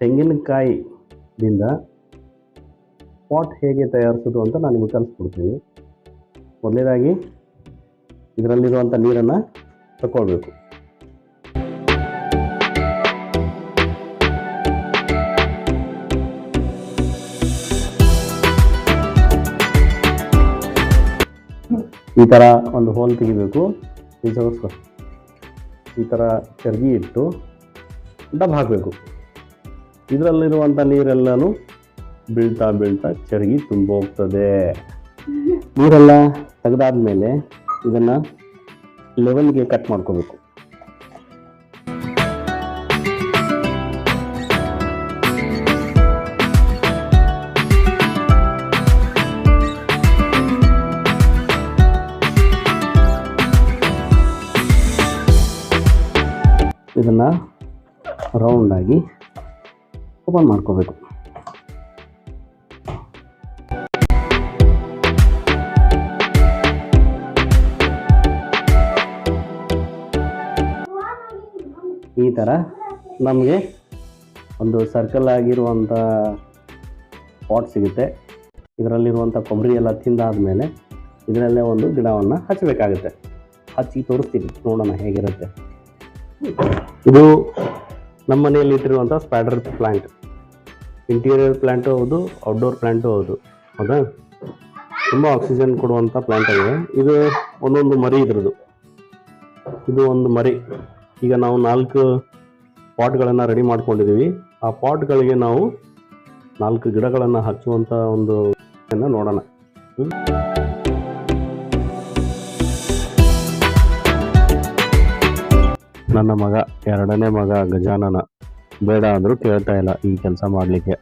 ತೆಂಗಿನಕಾಯಿದಿಂದ pot ಹೇಗೆ ತಯಾರಿಸೋದು ಅಂತ ನಾನು ನಿಮಗೆ ಕಲಿಸ್ಕೊಡ್ತೀನಿ. ಮೊದಲನೇದಾಗಿ ಇದರಲ್ಲಿರುವಂಥ ನೀರನ್ನು ತಗೊಳ್ಬೇಕು ಈ ಥರ ಒಂದು ಹೋಲ್ ತೆಗಿಬೇಕು. ಈ ಥರ ಚರ್ಗಿ ಇಟ್ಟು ಡಬ್ ಹಾಕಬೇಕು ಇದರಲ್ಲಿರುವಂಥ ನೀರೆಲ್ಲನೂ ಬೀಳ್ತಾ ಬೀಳ್ತಾ ಚರ್ಗಿ ತುಂಬ ಹೋಗ್ತದೆ ನೀರೆಲ್ಲ ತೆಗೆದಾದ್ಮೇಲೆ ಇದನ್ನು ಲೆವೆಲ್ಗೆ ಕಟ್ ಮಾಡ್ಕೋಬೇಕು. ಇದನ್ನು ರೌಂಡಾಗಿ ಓಪನ್ ಮಾಡ್ಕೋಬೇಕು. ಈ ಥರ ನಮಗೆ ಒಂದು ಸರ್ಕಲ್ ಆಗಿರುವಂಥ ಪಾಟ್ ಸಿಗುತ್ತೆ. ಇದರಲ್ಲಿರುವಂಥ ಕೊಬ್ಬರಿ ಎಲ್ಲ ತಿಂದಾದ್ಮೇಲೆ ಇದರಲ್ಲೇ ಒಂದು ಗಿಡವನ್ನು ಹಚ್ಚಬೇಕಾಗುತ್ತೆ ಹಚ್ಚಿ ತೋರಿಸ್ತೀನಿ, ನೋಡೋಣ ಹೇಗಿರುತ್ತೆ. ಇದು ನಮ್ಮ ಮನೆಯಲ್ಲಿ ಇಟ್ಟಿರುವಂಥ ಸ್ಪೈಡರ್ ಪ್ಲಾಂಟ್ ಇಂಟೀರಿಯರ್ ಪ್ಲಾಂಟು ಹೌದು ಔಟ್ಡೋರ್ ಪ್ಲ್ಯಾಂಟು ಹೌದು. ಹೌದಾ? ತುಂಬ ಆಕ್ಸಿಜನ್ ಕೊಡುವಂಥ ಪ್ಲಾಂಟ್ ಆಗಿದೆ. ಇದು ಒಂದೊಂದು ಮರಿ ಇದ್ರದ್ದು. ಇದು ಒಂದು ಮರಿ. ಈಗ ನಾವು ನಾಲ್ಕು ಪಾಟ್ಗಳನ್ನು ರೆಡಿ ಮಾಡ್ಕೊಂಡಿದ್ದೀವಿ. ಆ ಪಾಟ್ಗಳಿಗೆ ನಾವು ನಾಲ್ಕು ಗಿಡಗಳನ್ನು ಹಚ್ಚುವಂಥ ಒಂದು ನೋಡೋಣ. ನನ್ನ ಮಗ, ಎರಡನೇ ಮಗ ಗಜಾನನ. ಬೇಡ ಅಂದರೂ ಕೇಳ್ತಾ ಇಲ್ಲ ಈ ಕೆಲಸ ಮಾಡಲಿಕ್ಕೆ.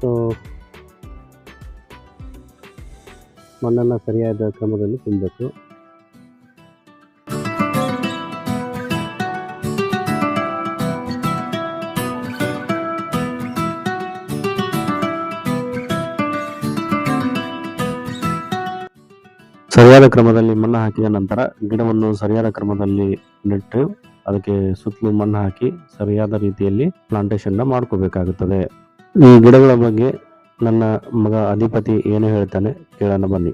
ಸೊ ಮಣ್ಣನ್ನು ಸರಿಯಾದ ಕ್ರಮದಲ್ಲಿ ತುಂಬಬೇಕು ಸರಿಯಾದ ಕ್ರಮದಲ್ಲಿ ಮಣ್ಣು ಹಾಕಿದ ನಂತರ ಗಿಡವನ್ನು ಸರಿಯಾದ ಕ್ರಮದಲ್ಲಿ ನೆಟ್ಟು ಅದಕ್ಕೆ ಸುತ್ತಲೂ ಮಣ್ಣು ಹಾಕಿ ಸರಿಯಾದ ರೀತಿಯಲ್ಲಿ ಪ್ಲಾಂಟೇಶನ್ ಮಾಡ್ಕೋಬೇಕಾಗುತ್ತದೆ. ಈ ಗಿಡಗಳ ಬಗ್ಗೆ ನನ್ನ ಮಗ ಅಧಿಪತಿ ಏನು ಹೇಳ್ತಾನೆ ಕೇಳೋಣ ಬನ್ನಿ.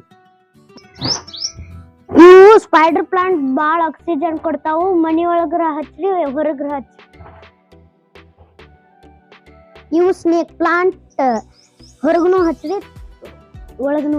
ಇವು ಸ್ಪೈಡರ್ ಪ್ಲಾಂಟ್ ಬಾಳ ಆಕ್ಸಿಜನ್ ಕೊಡ್ತಾವು ಮನಿ ಒಳಗ್ರ ಹಚ್ರಿ ಹೊರಗ್ರ ಹಚ್ಚಿ ಇವು ಸ್ನೇಕ್ ಪ್ಲಾಂಟ್ ಹೊರಗನು ಹಚ್ರಿ, ಒಳಗನು